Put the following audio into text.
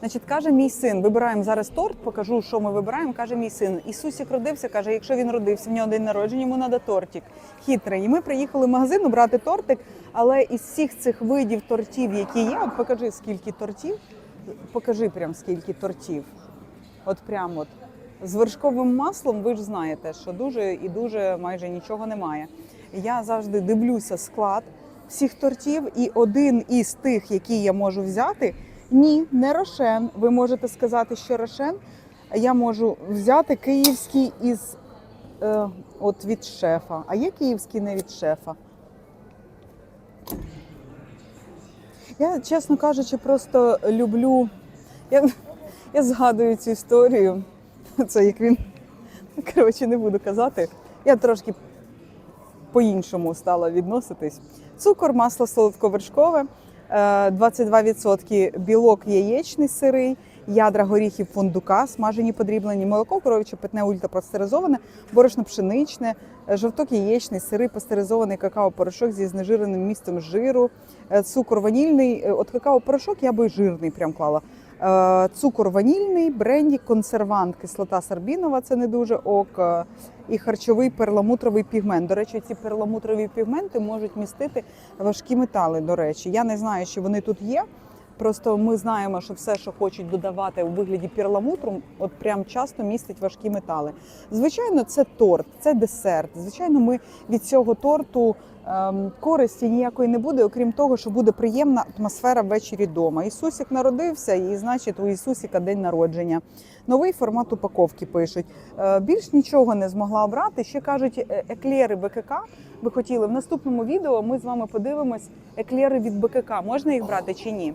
Значить, каже мій син, вибираємо зараз торт, покажу, що ми вибираємо. Каже мій син. Ісусік родився, каже, якщо він родився, в нього день народження, йому треба тортик. Хитрий. І ми приїхали в магазин брати тортик, але із всіх цих видів тортів, які є, от покажи, скільки тортів. Покажи прям скільки тортів. От прям от. З вершковим маслом ви ж знаєте, що дуже і дуже майже нічого немає. Я завжди дивлюся склад всіх тортів, і один із тих, які я можу взяти, ні, не рошен. Ви можете сказати, що рошен. Я можу взяти київський із е, от від шефа. А є київський не від шефа. Я, чесно кажучи, просто люблю. Я, я згадую цю історію. Це як він. Коротше, не буду казати. Я трошки по-іншому стала відноситись. Цукор, масло солодковершкове, 22% білок яєчний сирий, ядра горіхів фундука, смажені подріблені, молоко, коров'яче питне ультрапастеризоване, борошно пшеничне, е, жовток яєчний, сирий пастеризований какао-порошок зі знежиреним містом жиру, е, цукор ванільний. Е, От какао-порошок я би жирний прям клала. Е, Цукор ванільний, бренді, консервант, кислота сарбінова, це не дуже ок. е, І харчовий перламутровий пігмент. До речі, ці перламутрові пігменти можуть містити важкі метали. До речі, я не знаю, чи вони тут є. Просто ми знаємо, що все, що хочуть додавати у вигляді перламутру, от прям часто містить важкі метали. Звичайно, це торт, це десерт. Звичайно, ми від цього торту ем, користі ніякої не буде, окрім того, що буде приємна атмосфера ввечері вдома. Ісусик народився, і значить, у Ісусіка день народження. Новий формат упаковки пишуть. Е, Більш нічого не змогла обрати. Ще кажуть, е, еклери БКК ви хотіли. В наступному відео ми з вами подивимось еклери від БКК. Можна їх брати чи ні?